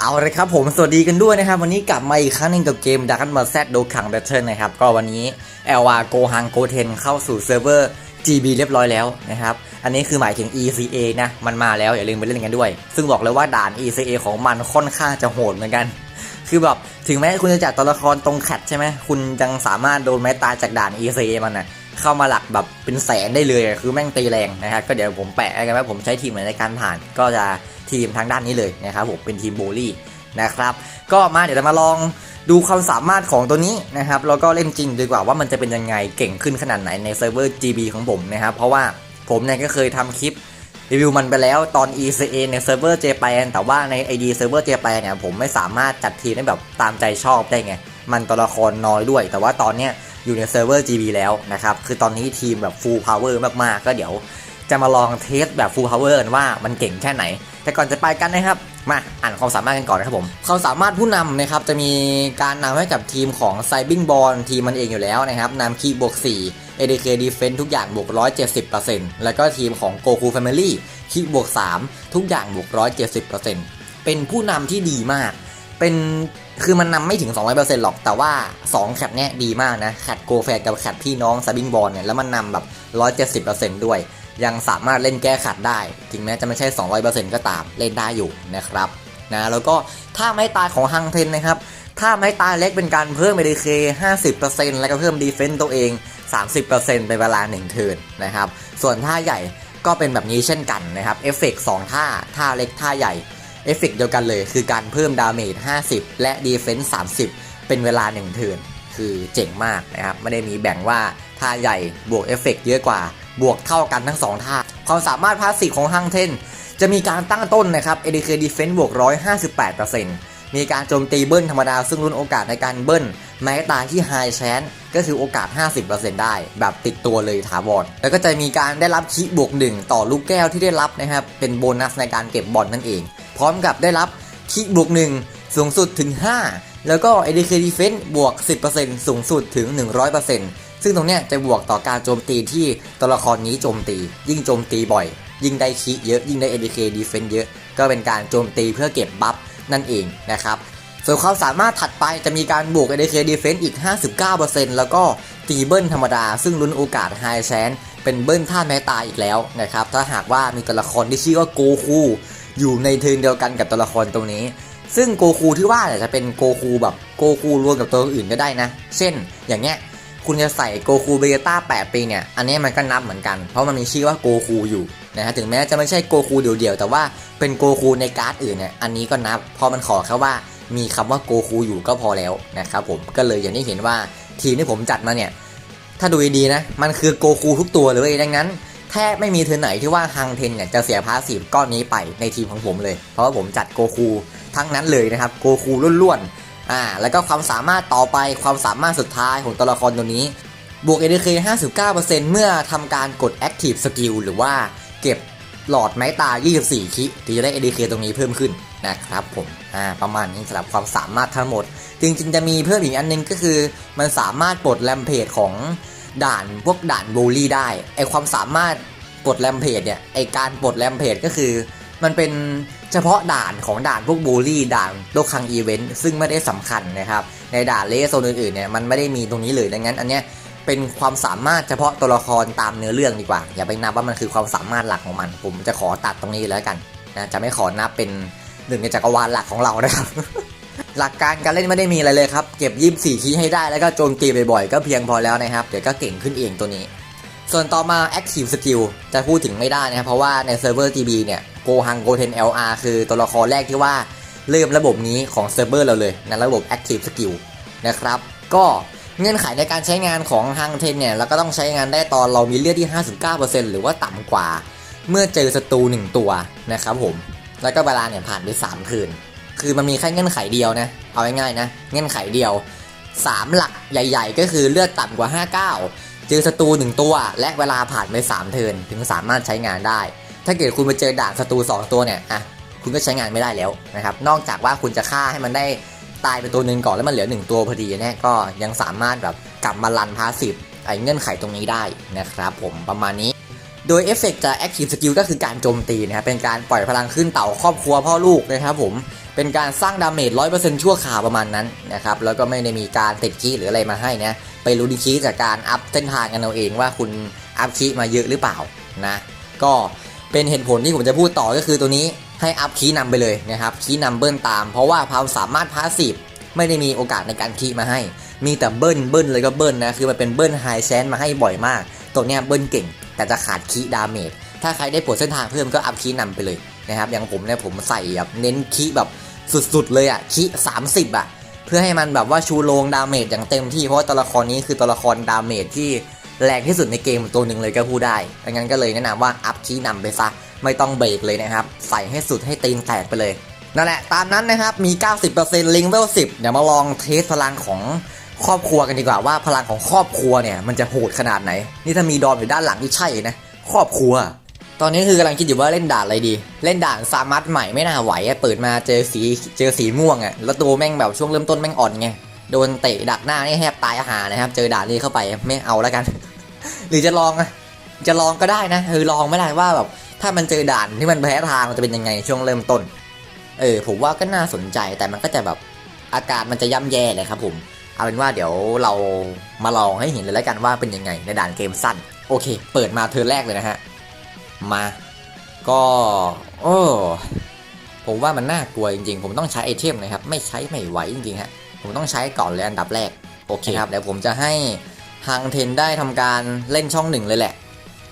เอาเลยครับผมสวัสดีกันด้วยนะครับ วันนี้กลับมาอีกครั้งหนึงกับเกมดักกันมาแซดโดขังแบทเทิลนะครับ ก็วันนี้เอลวาโกฮังโกเทนเข้าสู่เซิร์ฟเวอร์ GB เรียบร้อยแล้วนะครับ อันนี้คือหมายถึง ECA นะ มันมาแล้วอย่าลืมไปเล่นกันด้วย ซึ่งบอกเลยว่าด่าน ECA ของมันค่อนข้างจะโหดเหมือนกัน คือแบบถึงแม้คุณจะจัดตัวละครตรงแคทใช่ไหมคุณยังสามารถโดนไม้ตายจากด่าน ECA มันนะ เข้ามาหลักแบบเป็นแสนได้เลยคือแม่งตีแรงนะครับก็เดี๋ยวผมแปะกันว่าผมใช้ทีมไหนในการผ่าน ก็จะทีมทางด้านนี้เลยนะครับผมเป็นทีมโบลี่นะครับ ก็มาเดี๋ยวเรามาลองดูความสามารถของตัวนี้นะครับแล้วก็เล่นจริงดีกว่าว่ามันจะเป็นยังไงเก่งขึ้นขนาดไหนในเซิร์ฟเวอร์ GB ของผมนะครับ เพราะว่าผมเนี่ยก็เคยทำคลิปรีวิวมันไปแล้วตอน ECA ในเซิร์ฟเวอร์ JPAN แต่ว่าใน ID เซิร์ฟเวอร์ JPAN เนี่ยผมไม่สามารถจัดทีมได้แบบตามใจชอบได้ไง มันตัวละครน้อยด้วย แต่ว่าตอนเนี้ย อยู่ในเซิร์ฟเวอร์ GB แล้วนะครับ คือตอนนี้ทีมแบบ full power มากๆ ก็เดี๋ยวจะมาลองเทสแบบ full power กันว่ามันเก่งแค่ไหน แต่ก่อนจะไปกันนะครับ มาอ่านความสามารถกันก่อนนะครับผม ความสามารถผู้นำนะครับ จะมีการนำให้กับทีมของไซบิงบอลทีมมันเองอยู่แล้วนะครับนำคีบวก4 ADK Defense ทุกอย่างบวก 170%แล้วก็ทีมของ Goku Family คีบวก 3 ทุกอย่างบวก 170%เป็นผู้นำที่ดีมาก เป็นคือมันนำไม่ถึง 200%หรอก แต่ว่า 2 แคทเนี้ยดีมากนะ แคทโกแฟกับแคทพี่น้องซาบิงบอลเนี่ย แล้วมันนำแบบ 170%ด้วย ยังสามารถเล่นแก้ขัดได้ถึงแม้จะไม่ใช่ 200%ก็ตาม เล่นได้อยู่นะครับนะ แล้วก็ถ้าไม่ตายของฮังเทนนะครับ ถ้าไม่ตายเล็กเป็นการเพิ่ม ADK 50%แล้วก็เพิ่มดีเฟนต์ตัวเอง 30%เป็นเวลา1เทิร์นนะครับ ส่วนท่าใหญ่ก็เป็นแบบนี้เช่นกันนะครับ เอฟเฟกต์2ท่า ท่าเล็กท่าใหญ่ เอฟเฟกต์เดียวกันเลยคือการเพิ่มดาเมจ 50 และดีเฟนส์30 เป็นเวลา1เทิร์นคือเจ๋งมากนะครับ ไม่ได้มีแบ่งว่าท่าใหญ่บวกเอฟเฟกต์เยอะกว่า บวกเท่ากันทั้ง 2 ท่า ความสามารถพาสซีฟของฮังเทนจะมีการตั้งต้นนะครับ ADK Defense บวก 158%มีการโจมตีเบิ้ลธรรมดา ซึ่งลุ้นโอกาสในการเบิ้ลแม้ตายที่ High Chance ก็คือโอกาส 50%ได้ แบบติดตัวเลยถาวรแล้วก็จะมีการได้รับคิบวก 1 ต่อลูกแก้วที่ได้รับนะครับ เป็นโบนัสในการเก็บบอลนั่นเอง พร้อมกับได้รับคิบวก1สูงสุดถึง 5 แล้วก็ ADK Defense บวก 10%สูงสุดถึง 100%ซึ่งตรงเนี้ยจะบวกต่อการโจมตีที่ตัวละครนี้โจมตี ยิ่งโจมตีบ่อย ยิ่งได้คีเยอะยิ่งได้ ADK Defense เยอะ ก็เป็นการโจมตีเพื่อเก็บบัฟนั่นเองนะครับส่วนความสามารถถัดไปจะมีการบวก ADK Defense อีก 59%แล้วก็ตีเบิ้ลธรรมดา ซึ่งลุ้นโอกาส High Chance เป็นเบิ้ลท่าแม้ตายอีกแล้วนะครับถ้าหากว่ามีตัวละครที่ชื่อว่าโกคู อยู่ในทีมเดียวกันกับตัวละครตรงนี้ ซึ่งโกคูที่ว่าเนี่ยจะเป็นโกคูแบบโกคูรวมกับตัวอื่นก็ได้นะ เช่น อย่างเงี้ยคุณจะใส่โกคูเบต้า8 ปีเนี่ย อันนี้มันก็นับเหมือนกัน เพราะมันมีชื่อว่าโกคูอยู่นะฮะ ถึงแม้จะไม่ใช่โกคูเดี่ยวๆ แต่ว่าเป็นโกคูในการ์ดอื่นเนี่ย อันนี้ก็นับ เพราะมันขอแค่ว่ามีคำว่าโกคูอยู่ก็พอแล้วนะครับผม ก็เลยอย่างที่เห็นว่าทีมที่ผมจัดมาเนี่ย ถ้าดูดีๆนะ มันคือโกคูทุกตัวเลย ดังนั้น แทบไม่มีเทอร์ไหนที่ว่าฮังเทนเนี่ยจะเสียพาสีฟก้อนนี้ไปในทีมของผมเลย เพราะว่าผมจัดโกคูทั้งนั้นเลยนะครับโกคูล้วนๆอ่าแล้วก็ความสามารถต่อไปความสามารถสุดท้ายของตัวละครตัวนี้ บวก ADK 59%เมื่อทำการกด Active Skill หรือว่าเก็บหลอดไม้ตา 24 คิถึงจะได้ ADK ตรงนี้เพิ่มขึ้นนะครับผมอ่าประมาณนี้สำหรับความสามารถทั้งหมด จริงๆจะมีเพิ่มอีกอันนึงก็คือ มันสามารถปลดแรมเพจของ ด่านพวกด่านบูลลี่ได้ไอความสามารถปลดแรมเพจเนี่ยไอการปลดแรมเพจก็คือ มันเป็นเฉพาะด่านของด่านพวกบูลลี่ด่านโลกคังอีเวนต์ซึ่งไม่ได้สำคัญนะครับในด่านเลสโซนอื่นๆเนี่ยมันไม่ได้มีตรงนี้เลยดังนั้น อันเนี้ยเป็นความสามารถเฉพาะตัวละครตามเนื้อเรื่องดีกว่า อย่าไปนับว่ามันคือความสามารถหลักของมัน ผมจะขอตัดตรงนี้แล้วกันนะจะไม่ขอนับเป็นหนึ่งในจักรวาลหลักของเรานะครับ หลักการการเล่นไม่ได้มีอะไรเลยครับ เก็บยี่สี่คีย์ให้ได้แล้วก็โจมตีบ่อยๆ ก็เพียงพอแล้วนะครับ เดี๋ยวก็เก่งขึ้นเองตัวนี้ ส่วนต่อมา Active Skill จะพูดถึงไม่ได้นะครับ เพราะว่าในเซิร์ฟเวอร์ GB เนี่ย Go Hang Go Ten LR คือตัวละครแรกที่ว่าเริ่มระบบนี้ของเซิร์ฟเวอร์เราเลยนะระบบ Active Skill นะครับ ก็เงื่อนไขในการใช้งานของ Hang Ten เนี่ยเราก็ต้องใช้งานได้ตอนเรามีเลือดที่ 59%หรือว่าต่ำกว่า เมื่อเจอศัตรู1ตัวนะครับผมแล้วก็เวลาเนี่ยผ่านไป3คืน คือมันมีแค่เงื่อนไขเดียวนะ เอาง่ายๆนะ เงื่อนไขเดียว 3 หลักใหญ่ ๆ ก็คือเลือดต่ำกว่า 59 เจอศัตรู1ตัว และเวลาผ่านไป 3 เทินถึงสามารถใช้งานได้ ถ้าเกิดคุณไปเจอด่านศัตรู2 ตัวเนี่ยอะคุณก็ใช้งานไม่ได้แล้วนะครับ นอกจากว่าคุณจะฆ่าให้มันได้ตายไปตัวหนึ่งก่อนแล้วมันเหลือ 1 ตัวพอดีเนี่ยก็ยังสามารถแบบกลับมาลันพาสซีไอ้เงื่อนไขตรงนี้ได้นะครับผมประมาณนี้โดยเอฟเฟกต์จาก Active Skill ก็คือการโจมตีนะครับเป็นการปล่อยพลังขึ้นเต่าครอบครัวพ่อลูกนะครับผม เป็นการสร้างดาเมจร้อยเปอร์เซ็นต์ชั่วคราวประมาณนั้นนะครับ แล้วก็ไม่ได้มีการติดคีย์หรืออะไรมาให้นะ ไปรู้ดีคีย์จากการอัพเส้นทางกันเอาเองว่าคุณอัพคีย์มาเยอะหรือเปล่านะ ก็เป็นเหตุผลที่ผมจะพูดต่อก็คือตัวนี้ให้อัพคีย์นำไปเลยนะครับ คีย์นำเบิ้ลตาม เพราะว่าความสามารถพาสซีฟไม่ได้มีโอกาสในการคีย์มาให้ มีแต่เบิ้ลเบิ้ลเลยก็เบิ้ลนะ คือมันเป็นเบิ้ลไฮแซนมาให้บ่อยมาก ตัวเนี้ยเบิ้ลเก่ง แต่จะขาดคีย์ดาเมจ ถ้าใครได้ปลดเส้นทางเพิ่มก็อัพคีย์นำไปเลยนะครับ อย่างผมเนี่ยผมใส่แบบเน้นคีแบบ สุดๆเลยอะคีย์สามสิบอะเพื่อให้มันแบบว่าชูโรงดาเมจอย่างเต็มที่เพราะตัวละครนี้คือตัวละครดาเมจที่แรงที่สุดในเกมตัวหนึ่งเลยก็พูดได้ดังนั้นก็เลยแนะนำว่าอัพคีย์นำไปซะไม่ต้องเบรกเลยนะครับ ใส่ให้สุดให้ตีนแตกไปเลยนั่นแหละตามนั้นนะครับมี 90%ลิงเวล10 เดี๋ยวมาลองเทสพลังของครอบครัวกันดีกว่าว่าพลังของครอบครัวเนี่ยมันจะโหดขนาดไหน นี่ถ้ามีดอมอยู่ด้านหลังนี่ใช่นะครอบครัว ตอนนี้คือกำลังคิดอยู่ว่าเล่นด่านอะไรดี เล่นด่านซามัสใหม่ไม่น่าไหวเปิดมาเจอสีเจอสีม่วงอะแล้วตัวแม่งแบบช่วงเริ่มต้นแม่งอ่อนไงโดนเตะดักหน้านี่แทบตายอาหารนะครับ เจอด่านนี้เข้าไปไม่เอาแล้วกัน หรือจะลองอะจะลองก็ได้นะคือลองไม่ได้ว่าแบบถ้ามันเจอด่านที่มันแพ้ทางมันจะเป็นยังไงช่วงเริ่มต้น เออผมว่าก็น่าสนใจแต่มันก็จะแบบอาการมันจะย่ำแย่เลยครับผมเอาเป็นว่าเดี๋ยวเรามาลองให้เห็นเลยแล้วกันว่าเป็นยังไงในด่านเกมสั้น โอเค เปิดมาเทิร์นแรกเลยนะฮะ มา ก็โอ้ผมว่ามันน่ากลัวจริงๆ ผมต้องใช้ไอเทมนะครับ ไม่ใช้ไม่ไหวจริงๆฮะ ผมต้องใช้ก่อนเลยอันดับแรก โอเคครับ เดี๋ยวผมจะให้ฮังเทนได้ทำการเล่นช่องหนึ่งเลยแหละ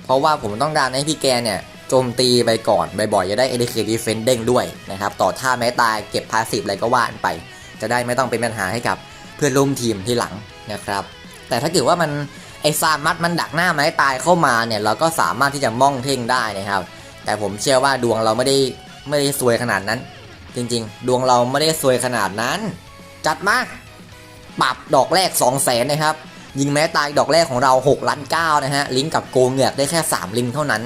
เพราะว่าผมต้องการให้พี่แกเนี่ยโจมตีไปก่อนบ่อยๆจะได้ ADK Defense เด้งด้วยนะครับ ต่อท่าแม้ตายเก็บพาสซีฟอะไรก็ว่านไป จะได้ไม่ต้องเป็นปัญหาให้กับเพื่อนร่วมทีมที่หลังนะครับ แต่ถ้าเกิดว่ามันไอ้ซามัดมันดักหน้าไม้ตายเข้ามาเนี่ยเราก็สามารถที่จะม่องเท่งได้นะครับ แต่ผมเชื่อว่าดวงเราไม่ได้ไม่ได้ซวยขนาดนั้น จริงๆ ดวงเราไม่ได้ซวยขนาดนั้น จัดมาปรับดอกแรก 2 0 0แสนนะครับ ยิงแม้ตายดอกแรกของเรา6ล้าน9นะฮะลิงก์กับโกงเหงือกได้แค่ 3 ลิงเท่านั้น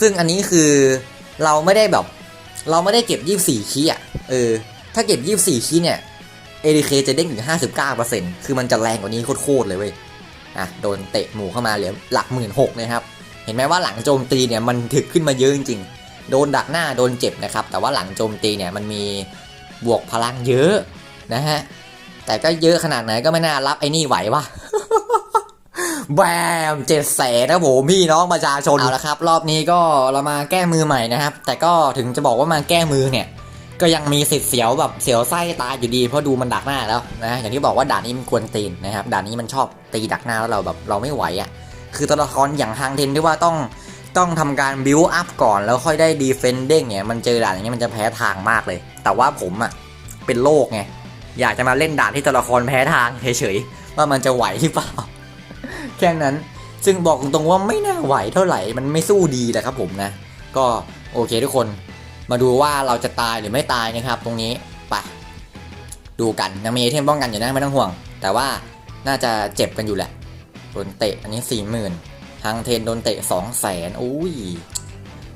ซึ่งอันนี้คือเราไม่ได้แบบ เราไม่ได้เก็บ 24คีอะเออถ้าเก็บ 24คีเนี่ย ADK จะเด้งถึง59%คือมันจะแรงกว่านี้โคตรๆเลยเว้ย อะโดนเตะหมู่เข้ามาเหลือหลักหมื่นหกนะครับเห็นไหมว่าหลังโจมตีเนี่ยมันถึกขึ้นมาเยอะจริงๆโดนดักหน้าโดนเจ็บนะครับ แต่ว่าหลังโจมตีเนี่ยมันมีบวกพลังเยอะนะฮะแต่ก็เยอะขนาดไหนก็ไม่น่ารับไอ้นี่ไหววะแบมเจ็ดแสนนะผมพี่น้องประชาชนเอาละครับ รอบนี้ก็เรามาแก้มือใหม่นะครับ แต่ก็ถึงจะบอกว่ามาแก้มือเนี่ย ก็ยังมีสิทธิ์เสียวแบบเสียวไส้ตายอยู่ดีเพราะดูมันดักหน้าแล้วนะอย่างที่บอกว่าด่านนี้มันควรตีนนะครับด่านนี้มันชอบตีดักหน้าแล้วเราแบบเราไม่ไหวอะคือตัวละครอย่างทางเทนที่ว่าต้องต้องทำการบิวอัพก่อนแล้วค่อยได้ดีเฟนเด้งเนี่ยมันเจอด่านอย่างเงี้ยมันจะแพ้ทางมากเลย แต่ว่าผมอะเป็นโรคไงอยากจะมาเล่นด่านที่ตัวละครแพ้ทางเฉยๆว่ามันจะไหวหรือเปล่าแค่นั้นซึ่งบอกตรงๆว่าไม่น่าไหวเท่าไหร่มันไม่สู้ดีแหละครับผมนะ ก็โอเคทุกคน มาดูว่าเราจะตายหรือไม่ตายนะครับ ตรงนี้ไปดูกันยังมีไอเทมป้องกันอยู่นะไม่ต้องห่วง แต่ว่าน่าจะเจ็บกันอยู่แหละโดนเตะอันนี้สี่หมื่นทางเทนโดนเตะสองแสนอุ้ย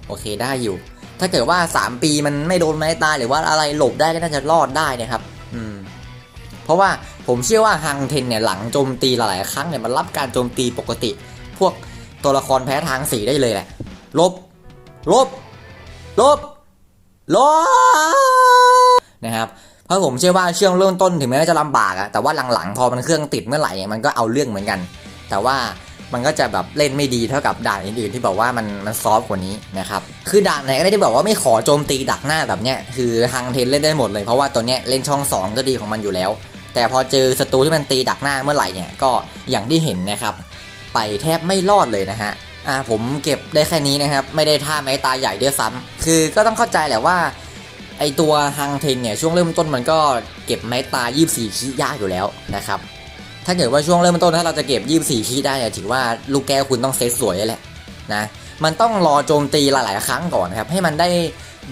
โอเคได้อยู่ ถ้าเกิดว่า 3 ปีมันไม่โดนไม้ตายหรือว่าอะไรหลบได้ก็น่าจะรอดได้นะครับ อืม เพราะว่าผมเชื่อว่าฮังเทนเนี่ยหลังโจมตีหลายครั้งเนี่ยมันรับการโจมตีปกติ พวกตัวละครแพ้ทางสีได้เลยแหละลบ ลบ ลบ ลบนะครับเพราะผมเชื่อว่าช่วงเริ่มต้นถึงแม้จะลำบากอะแต่ว่าหลังๆพอมันเครื่องติดเมื่อไหร่มันก็เอาเรื่องเหมือนกัน แต่ว่ามันก็จะแบบเล่นไม่ดีเท่ากับด่านอื่นๆที่บอกว่ามันมันซอฟต์กว่านี้นะครับคือด่านไหนก็ได้ที่บอกว่าไม่ขอโจมตีดักหน้าแบบเนี้ยคือฮังเทนเล่นได้หมดเลยเพราะว่าตัวเนี้ยเล่นช่อง 2 ก็ดีของมันอยู่แล้ว แต่พอเจอศัตรูที่มันตีดักหน้าเมื่อไหร่เนี่ยก็อย่างที่เห็นนะครับ ไปแทบไม่รอดเลยนะฮะ อ่าผมเก็บได้แค่นี้นะครับ ไม่ได้ท่าไม้ตาใหญ่ด้วยซ้ำคือก็ต้องเข้าใจแหละว่า ไอตัวฮังเทนเนี่ยช่วงเริ่มต้นมันก็เก็บไม้ตา 24คียากอยู่แล้วนะครับ ถ้าเกิดว่าช่วงเริ่มต้นถ้าเราจะเก็บ 24คีได้เนี่ยถือว่าลูกแก้วคุณต้องเซตสวยแหละนะมันต้องรอโจมตีหลายๆครั้งก่อนนะครับ ให้มันได้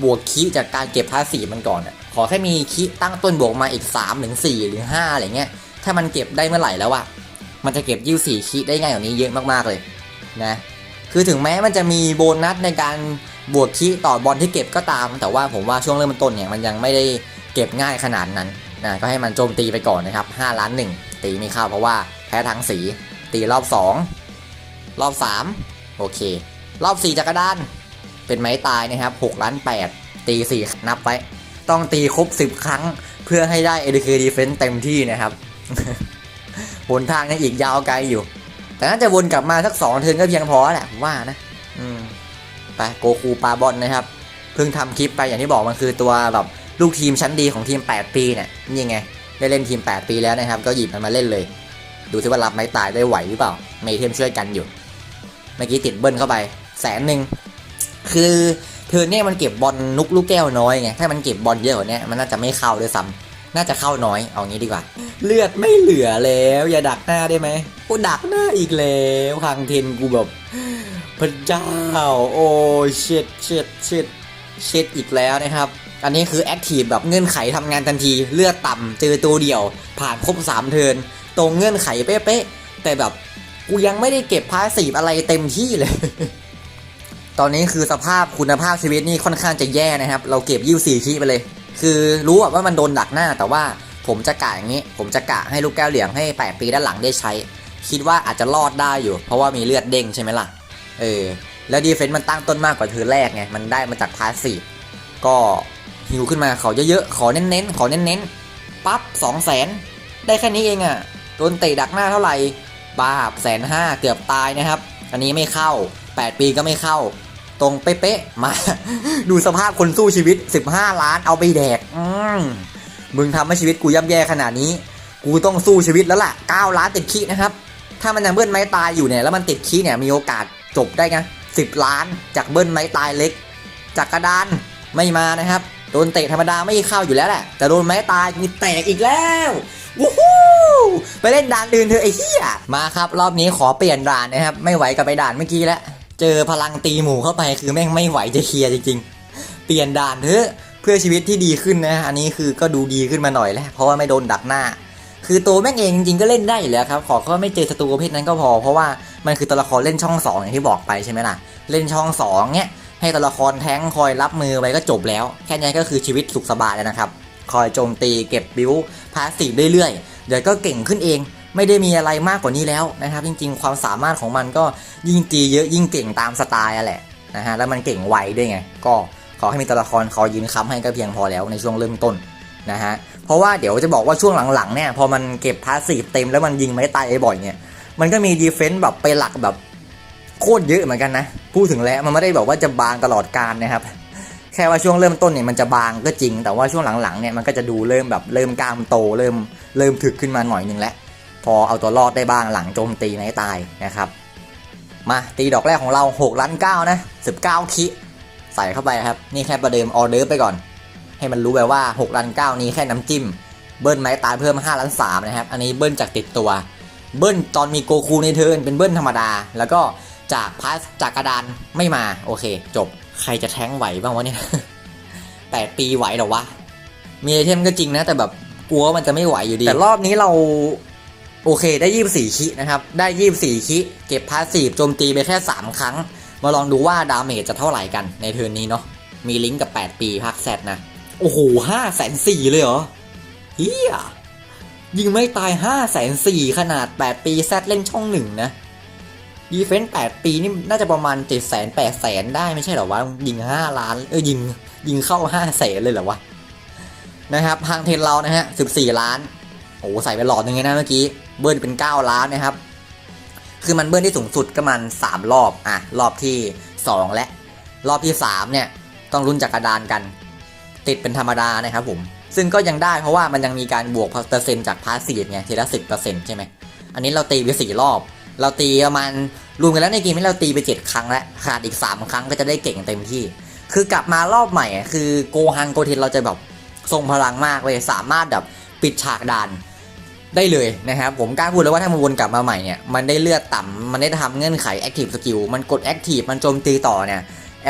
บวกคีจากการเก็บภาษีมันก่อน ขอแค่มีคีตั้งต้นบวกมาอีก3ถึง4หรือ5อะไรเงี้ยถ้ามันเก็บได้เมื่อไหร่แล้วอะมันจะเก็บ24คีได้ง่ายกว่านี้เยอะมากๆเลยนะ คือถึงแม้มันจะมีโบนัสในการบวกคีต่อบอลที่เก็บก็ตาม แต่ว่าผมว่าช่วงเริ่มต้นเนี่ยมันยังไม่ได้เก็บง่ายขนาดนั้นนะก็ให้มันโจมตีไปก่อนนะครับ5ล้าน 1 ตีไม่เข้าเพราะว่าแพ้ทางสี ตีรอบ 2 รอบ 3 โอเค รอบ 4จักรดานเป็นไม้ตายนะครับ6ล้าน 8 ตี 4 นับไว้ต้องตีครบ 10 ครั้งเพื่อให้ได้ ADK Defense เต็มที่นะครับหนทางยังอีกยาวไกลอยู่ แต่น่าจะวนกลับมาสักสองเทิร์นก็เพียงพอแหละผมว่านะ อืมไปโกคูปาบอลนะครับ เพิ่งทำคลิปไปอย่างที่บอกมันคือตัวแบบลูกทีมชั้นดีของทีม 8 ปีเนี่ยนี่ไง ได้เล่นทีม 8 ปีแล้วนะครับ ก็หยิบมันมาเล่นเลย ดูซิว่ารับไม้ตายได้ไหวหรือเปล่าเมเทมช่วยกันอยู่ เมื่อกี้ติดเบิ้ลเข้าไปแสนหนึ่งคือเธอเนี่ยมันเก็บบอลนุกลูกแก้วน้อยไงถ้ามันเก็บบอลเยอะกว่านี้มันน่าจะไม่เข้าด้วยซ้ำ น่าจะเข้าน้อยเอางี้ดีกว่า เลือดไม่เหลือแล้ว อย่าดักหน้าได้ไหมกูดักหน้าอีกแล้วทางเทนกูแบบพระเจ้าโอ้เช็ดเช็ดเช็ดเช็ดอีกแล้วนะครับ อันนี้คือแอคทีฟแบบเงื่อนไขทำงานทันที เลือดต่ำเจอตัวเดียว ผ่านครบ3เทินตรงเงื่อนไขเป๊ะๆแต่แบบกูยังไม่ได้เก็บพาสีอะไรเต็มที่เลย ตอนนี้คือสภาพคุณภาพชีวิตนี่ค่อนข้างจะแย่นะครับ เราเก็บยี่สี่คีไปเลย คือรู้ว่ามันโดนดักหน้า แต่ว่าผมจะกะอย่างนี้ ผมจะกะให้ลูกแก้วเหลืองให้8ปีด้านหลังได้ใช้ คิดว่าอาจจะรอดได้อยู่ เพราะว่ามีเลือดเด้งใช่ไหมล่ะ เออ แล้วดีเฟนต์มันตั้งต้นมากกว่าเธอแรกไง มันได้มาจากพาสซีฟก็ฮิวขึ้นมาขอเยอะๆ ขอเน้นๆ ขอเน้นๆ ปั๊บสองแสนได้แค่นี้เองอะ่ะ โดนเตะดักหน้าเท่าไหร่บาบแสนห้าเกือบตายนะครับ อันนี้ไม่เข้า 8 ปีก็ไม่เข้า ตรงเป๊ะๆมา ดูสภาพคนสู้ชีวิต 15 ล้านเอาไปแดก อืมมึงทำให้ชีวิตกูย่ำแย่ขนาดนี้ กูต้องสู้ชีวิตแล้วล่ะ 9 ล้านติดขี้นะครับ ถ้ามันยังเบิ้ลไม้ตายอยู่เนี่ย แล้วมันติดขี้เนี่ยมีโอกาสจบได้ไง10 ล้านจากเบิ้ลไม้ตายเล็ก จากกระดานไม่มานะครับ โดนเตะธรรมดาไม่เข้าอยู่แล้วแหละ แต่โดนไม้ตายมีแตกอีกแล้ววู้ฮู้ไปเล่นด่านอื่นเถอะไอ้เหี้ยมาครับ รอบนี้ขอเปลี่ยนด่านนะครับ ไม่ไหวกับไปด่านเมื่อกี้แล้ว เจอพลังตีหมูเข้าไปคือแม่งไม่ไหวจะเคลียร์จริงๆ เปลี่ยนด่านเถอะเพื่อชีวิตที่ดีขึ้นนะ อันนี้คือก็ดูดีขึ้นมาหน่อยแล้ว เพราะว่าไม่โดนดักหน้า คือตัวแม่งเองจริงๆก็เล่นได้อยู่แล้วครับ ขอแค่ไม่เจอศัตรูประเภทนั้นก็พอ เพราะว่ามันคือตัวละครเล่นช่องสองอย่างที่บอกไปใช่ไหมล่ะ เล่นช่องสองเนี้ยให้ตัวละครแท้งคอยรับมือไปก็จบแล้ว แค่นี้ก็คือชีวิตสุขสบายแล้วนะครับ คอยโจมตีเก็บบิวพาสซีฟเรื่อยๆ เดี๋ยวก็เก่งขึ้นเอง ไม่ได้มีอะไรมากกว่านี้แล้วนะครับ จริง ๆ ความสามารถของมันก็ยิ่งตีเยอะยิ่งเก่งตามสไตล์อะแหละนะฮะแล้วมันเก่งไวด้วยไง ก็ขอให้มีตัวละครคอยยืนค้ำให้ก็เพียงพอแล้วในช่วงเริ่มต้นนะฮะเพราะว่าเดี๋ยวจะบอกว่าช่วงหลังๆเนี่ยพอมันเก็บพาสซีฟเต็มแล้วมันยิงไม่ตายบ่อยเนี่ยมันก็มีดีเฟนต์แบบไปหลักแบบโคตรเยอะเหมือนกันนะพูดถึงแล้วมันไม่ได้บอกว่าจะบางตลอดการนะครับแค่ว่าช่วงเริ่มต้นเนี่ยมันจะบางก็จริง แต่ว่าช่วงหลังๆเนี่ยมันก็จะดูเริ่มแบบเริ่มกล้ามโตเริ่มเริ่มถึกขึ้นมาหน่อยนึงแล้ว พอเอาตัวรอดได้บ้างหลังโจมตีไม่ตายนะครับ มาตีดอกแรกของเรา6ล้าน9นะ19 คิใส่เข้าไปครับ นี่แค่ประเดิมออเดอร์ไปก่อน ให้มันรู้ไปว่า6ล้าน9นี้แค่น้ำจิ้ม เบิ้ลไม้ตายเพิ่ม5ล้าน3นะครับ อันนี้เบิ้ลจากติดตัว เบิ้ลตอนมีโกคูในเทิร์นเป็นเบิ้ลธรรมดา แล้วก็จากพาสจากกระดานไม่มาโอเค จบใครจะแท้งไหวบ้างวะเนี่ยแปดปีไหวหรอวะมีไอเทมก็จริงนะ แต่แบบกลัวมันจะไม่ไหวอยู่ดี แต่รอบนี้เรา โอเคได้ 24 คินะครับ ได้ 24 คิเก็บพาสซีฟโจมตีไปแค่ 3 ครั้ง มาลองดูว่าดาเมจจะเท่าไหร่กันในเทิร์นนี้เนาะมีลิงก์กับ 8 ปีภาคแซดนะ โอ้โหห้าแสนสี่เลยเหรอเฮียยิงไม่ตายห้าแสนสี่ขนาด 8 ปีแซดเล่นช่องหนึ่งนะดีเฟนต์8ปีนี่น่าจะประมาณ7 0 0 0 0 8 0 0 0ได้ไม่ใช่เหรอวะ ยิง 5 ล้าน เออยิงยิงเข้า5แสนเลยเหรอวะ นะครับทางเทนเรานะฮะ 14 ล้าน อ้ใส่ไปหลอดหนึ่งเลยนะเมื่อกี้เบิ้ลเป็น 9 ล้านนะครับ คือมันเบิ้ลที่สูงสุดก็มัน 3 รอบอะรอบที่ 2 และรอบที่ 3 เนี่ยต้องรุ่นจักรดานกัน ติดเป็นธรรมดานะครับผมซึ่งก็ยังได้เพราะว่ามันยังมีการบวกเปอร์เซ็นต์จากพาสซีฟไงทีละสิบเปอร์เซ็นต์ใช่ไหมอันนี้เราตีไปสี่รอบ เราตีประมาณรวมกันแล้วในเกมนี้เราตีไป7ครั้งแล้วขาดอีก3ครั้งก็จะได้เก่งเต็มที่ คือกลับมารอบใหม่ คือโกฮังโกเทนเราจะแบบทรงพลังมากเลยสามารถแบบปิดฉากด่าน ได้เลยนะครับผมกล้าพูดเลยว่าถ้ามันวนกลับมาใหม่เนี่ยมันได้เลือดต่ำมันได้ทำเงื่อนไข Active Skill มันกด Active มันโจมตีต่อเนี่ย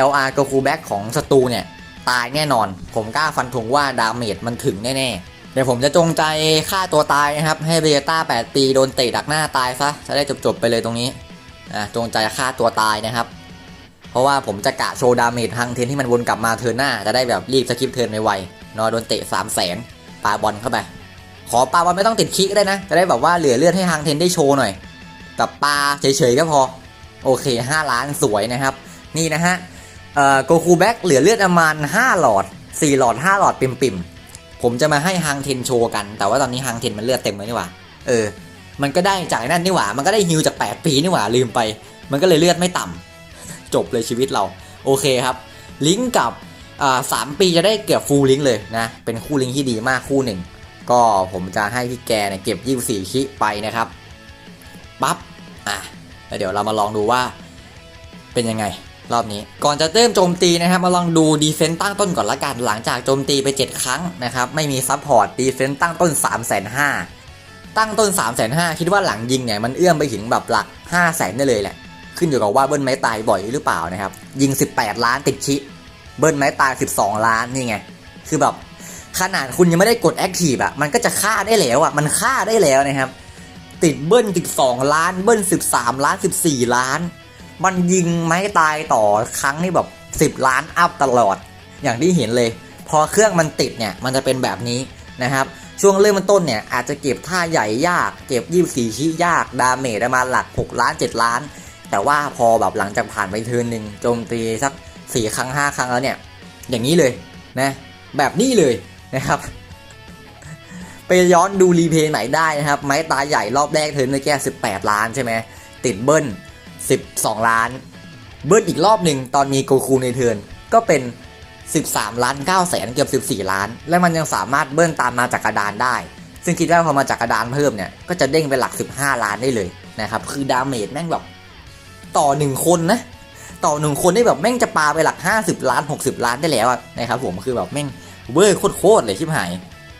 LR ก็คูแบ็กของศัตรูเนี่ยตายแน่นอน ผมกล้าฟันธงว่าดาเมจมันถึงแน่ๆ เดี๋ยวผมจะจงใจฆ่าตัวตายนะครับ ให้เบต้า8 ปีโดนเตะดักหน้าตายซะ จะได้จบๆไปเลยตรงนี้อะจงใจฆ่าตัวตายนะครับ เพราะว่าผมจะกะโชว์ดาเมจทางเทนที่มันวนกลับมาเทินหน้า จะได้แบบรีบสกิปเทินไวๆนอโดนเตะ3 0 0แสนปาบอลเข้าไป ขอปลาบอลไม่ต้องติดคิกได้นะ จะได้แบบว่าเหลือเลือดให้ทางเทนได้โชว์หน่อยกับปลาเฉยๆก็พอ โอเค 5 ล้านสวยนะครับ นี่นะฮะโกคูแบ็กเหลือเลือดประมาณ 5 หลอด 4 หลอด 5 หลอดปิ่มๆ ผมจะมาให้ฮังเทนโชว์กัน แต่ว่าตอนนี้ฮังเทนมันเลือดเต็มเลยนี่หว่า เออ มันก็ได้จากนั่นนี่หว่า มันก็ได้ฮิวจาก 8 ปีนี่หว่า ลืมไป มันก็เลยเลือดไม่ต่ำจบเลยชีวิตเรา โอเคครับ ลิงก์กับสามปีจะได้เกือบฟูลลิงก์เลยนะ เป็นคู่ลิงก์ที่ดีมากคู่หนึ่ง ก็ผมจะให้พี่แกเนี่ยเก็บ 24 คิไปนะครับ ปั๊บ อะแล้วเดี๋ยวเรามาลองดูว่า เป็นยังไง รอบนี้ ก่อนจะเริ่มโจมตีนะครับ มาลองดูดีเฟนต์ตั้งต้นก่อนละกัน หลังจากโจมตีไป 7 ครั้งนะครับ ไม่มีซับพอร์ตดีเฟนต์ตั้งต้น 3 5 0 0 0ตั้งต้น 3 5 0 0 0คิดว่าหลังยิงเนี่ยมันเอื้อมไปถึงแบบหลัก5 0 0 0 0 0ได้เลยแหละ ขึ้นอยู่กับว่าเบิ้ลไม้ตายบ่อยหรือเปล่านะครับ ยิง 18 ล้านติดชิ เบิ้ลไม้ตาย 12 ล้านนี่ไง คือแบบ ขนาดคุณยังไม่ได้กดแอคทีฟอะมันก็จะฆ่าได้แล้วอะมันฆ่าได้แล้วนะครับ ติดเบิ้ล12 ล้านเบิ้ล13 ล้าน 14 ล้าน มันยิงไม้ตายต่อครั้งนี่แบบ 10 ล้านอัพตลอด อย่างที่เห็นเลย พอเครื่องมันติดเนี่ย มันจะเป็นแบบนี้นะครับช่วงเริ่มต้นเนี่ยอาจจะเก็บท่าใหญ่ยาก เก็บ24ชี้ยาก ดาเมจประมาณหลัก 6 ล้าน 7 ล้าน แต่ว่าพอแบบหลังจากผ่านไปเทินหนึ่งโจมตีสัก 4 ครั้ง 5 ครั้งแล้วเนี่ย อย่างนี้เลยนะแบบนี้เลย นะครับ ไปย้อนดูรีเพย์ไหนได้นะครับ ไม้ตาใหญ่รอบแรกเทิร์นเมื่18 ล้านใช่ไหมติดเบิ้ล 12 ล้าน เบิ้ลอีกรอบหนึ่งตอนมีโกคูในเทิร์นก็เป็น 13 ล้าน9แสนเกือบ14 ล้าน และมันยังสามารถเบิ้ลตามมาจากกระดานได้ ซึ่งคิดว่าพอมาจากกระดานเพิ่มเนี่ยก็จะเด้งไปหลัก 15 ล้านได้เลยนะครับคือดาเมจแม่งแบบต่อ 1 คนนะต่อหนึ่งคนได้แบบแม่งจะปาไปหลัก 50 ล้าน 60 ล้านได้แล้วนะครับผมคือแบบแม่ง เวอร์โคตรเลยชิบหาย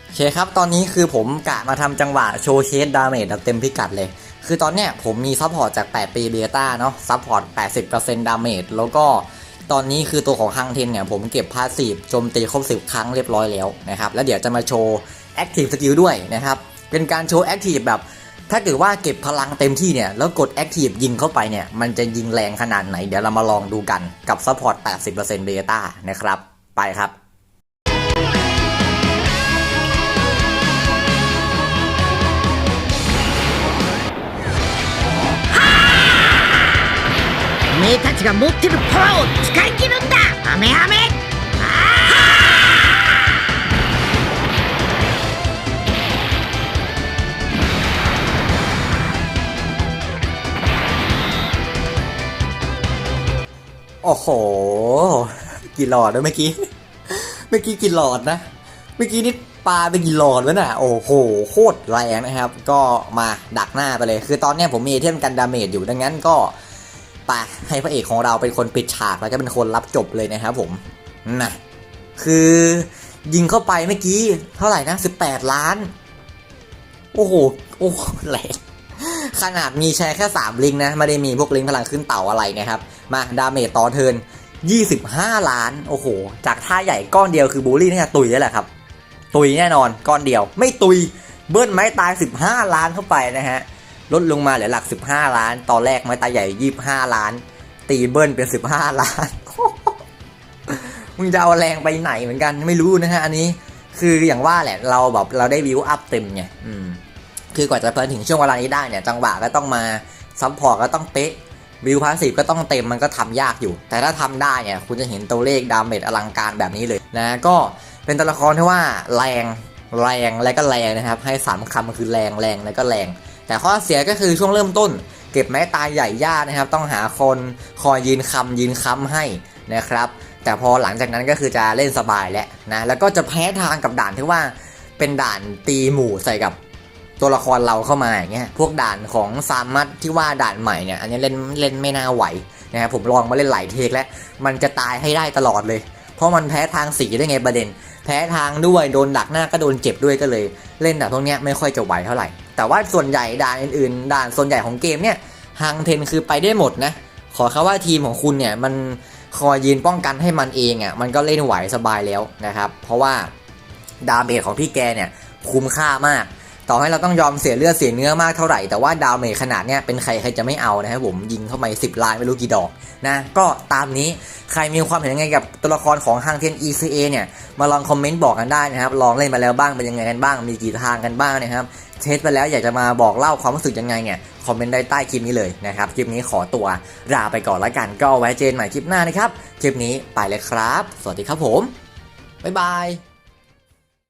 โอเคครับ ตอนนี้คือผมกะมาทำจังหวะโชว์เคสดาเมจแบบเต็มพิกัดเลย คือตอนเนี้ยผมมีซัพพอร์ตจาก 8 ปีเบต้าเนาะซัพพอร์ต 80%ดาเมจแล้วก็ตอนนี้คือตัวของฮังเทนเนี่ยผมเก็บพาสซีฟโจมตีครบ 10 ครั้งเรียบร้อยแล้วนะครับ แล้วเดี๋ยวจะมาโชว์แอคทีฟสกิลด้วยนะครับ เป็นการโชว์แอคทีฟแบบถ้าเกิดว่าเก็บพลังเต็มที่เนี่ย แล้วกดแอคทีฟยิงเข้าไปเนี่ย มันจะยิงแรงขนาดไหน เดี๋ยวเรามาลองดูกันกับซัพพอร์ต 80%เบต้านะครับ ไปครับ めえたちが持ってるパワーを使い切るんだアメアメあ โอ้โห กี่หลอดนะเมื่อกี้ เมื่อกี้กี่หลอดนะ เมื่อกี้นี่ปลาไปกี่หลอดแล้วน่ะ โอ้โห โคตรแรงนะครับ ก็มาดักหน้าไปเลย คือตอนเนี้ยผมมีไอเทมกันดาเมจอยู่ ดังนั้นก็ไ ปให้พระเอกของเราเป็นคนปิดฉากแล้วก็เป็นคนรับจบเลยนะครับผมนะคือยิงเข้าไปเมื่อกี้เท่าไหร่นะ18ล้าน โอ้โหโอ้โหแหลกขนาดมีแชร์แค่3ลิงนะ ไม่ได้มีพวกลิงพลังขึ้นเต่าอะไรนะครับ มาดาเมจต่อเทิร์น25ล้าน โอ้โห จากท่าใหญ่ก้อนเดียวคือบูลลี่เนี่ยตุยแล้วแหละครับ ตุยแน่นอนก้อนเดียว ไม่ตุยเบิ้ลไม้ตาย15ล้านเข้าไปนะฮะ ลดลงมาเหลือหลัก 15 ล้าน ตอนแรกไม้ตาใหญ่ 25 ล้าน ตีเบิ้ลเป็น 15 ล้าน มึงจะเอาแรงไปไหนเหมือนกันไม่รู้นะฮะอันนี้คืออย่างว่าแหละเราแบบเราได้วิวอัพเต็มไงอืมคือกว่าจะไปถึงช่วงเวลานี้ได้เนี่ยจังหวะก็ต้องมาซัพพอร์ตก็ต้องเป๊ะวิวพาสซีฟก็ต้องเต็มมันก็ทำยากอยู่ แต่ถ้าทำได้เนี่ยคุณจะเห็นตัวเลขดาเมจอลังการแบบนี้เลยนะก็เป็นตัวละครที่ว่าแรงแรงและก็แรงนะครับ ให้สามคำคือแรงแรงและก็แรง แต่ข้อเสียก็คือช่วงเริ่มต้น เก็บไม้ตายใหญ่ยากนะครับ ต้องหาคนคอยยืนคำยืนค้ำให้นะครับ แต่พอหลังจากนั้นก็คือจะเล่นสบายแล้วนะแล้วก็จะแพ้ทางกับด่านที่ว่าเป็นด่านตีหมู่ใส่กับตัวละครเราเข้ามาอย่างเงี้ยพวกด่านของซามัตที่ว่าด่านใหม่เนี่ยอันนี้เล่นเล่นไม่น่าไหวนะครับผมลองมาเล่นหลายเทคแล้วมันจะตายให้ได้ตลอดเลย เพราะมันแพ้ทางสีได้ไงประเด็น แพ้ทางด้วยโดนดักหน้าก็โดนเจ็บด้วยก็เลย เล่นแบบพวกเนี้ยไม่ค่อยจะไหวเท่าไหร่ แต่ว่าส่วนใหญ่ด่านอื่นๆ ด่านส่วนใหญ่ของเกมเนี่ยฮังเทนคือไปได้หมดนะ ขอแค่ว่าทีมของคุณเนี่ยมันคอยยืนป้องกันให้มันเองอะมันก็เล่นไหวสบายแล้วนะครับ เพราะว่าดาเมจของพี่แกเนี่ยคุ้มค่ามาก ต่อให้เราต้องยอมเสียเลือดเสียเนื้อมากเท่าไหร่ แต่ว่าดาวเมจขนาดเนี้ยเป็นใครใครจะไม่เอานะครับผมยิงเข้าไป10ลานไม่รู้กี่ดอกนะก็ตามนี้ใครมีความเห็นยังไงกับตัวละครของฮังเทน ECA เนี่ยมาลองคอมเมนต์บอกกันได้นะครับลองเล่นมาแล้วบ้างเป็นยังไงกันบ้างมีกี่ทางกันบ้างนะครับ เทสไปแล้วอยากจะมาบอกเล่าความรู้สึกยังไงเนี่ยคอมเมนต์ได้ใต้คลิปนี้เลยนะครับ คลิปนี้ขอตัวลาไปก่อนแล้วกันก็ไว้เจนใหม่คลิปหน้านะครับ คลิปนี้ไปเลยครับ สวัสดีครับผมบ๊ายบาย